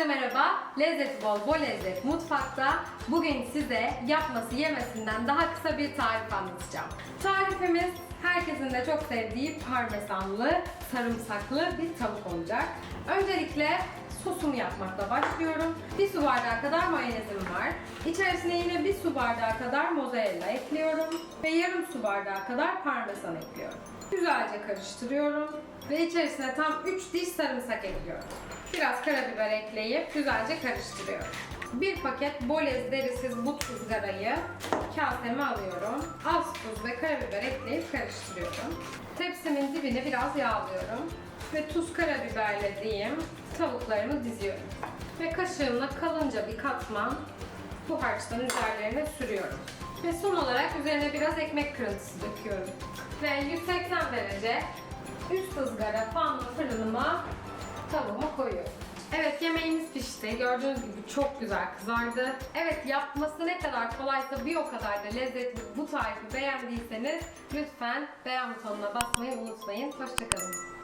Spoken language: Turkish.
Herkese merhaba. Lezzet bol, bol lezzet mutfakta. Bugün size yapması yemesinden daha kısa bir tarif anlatacağım. Tarifimiz herkesin de çok sevdiği parmesanlı, sarımsaklı bir tavuk olacak. Öncelikle sosumu yapmakla başlıyorum. Bir su bardağı kadar mayonezim var. İçerisine yine bir su bardağı kadar mozzarella ekliyorum. Ve yarım su bardağı kadar parmesan ekliyorum. Güzelce karıştırıyorum. Ve içerisine tam 3 diş sarımsak ekliyorum. Biraz karabiber ekleyip güzelce karıştırıyorum. Bir paket bolez derisiz but ızgarayı kaseme alıyorum. Az tuz ve karabiber ekleyip karıştırıyorum. Tepsimin dibini biraz yağlıyorum. Ve tuz karabiberlediğim tavuklarımı diziyorum. Ve kaşığımla kalınca bir katman bu harçtan üzerlerine sürüyorum. Ve son olarak üzerine biraz ekmek kırıntısı döküyorum. Ve 180 derece üst ızgara fanlı fırınıma tavuğumu koyuyorum. Evet yemeğimiz pişti. Gördüğünüz gibi çok güzel kızardı. Evet yapması ne kadar kolaysa bir o kadar da lezzetli bu tarifi beğendiyseniz lütfen beğen butonuna basmayı unutmayın. Hoşçakalın.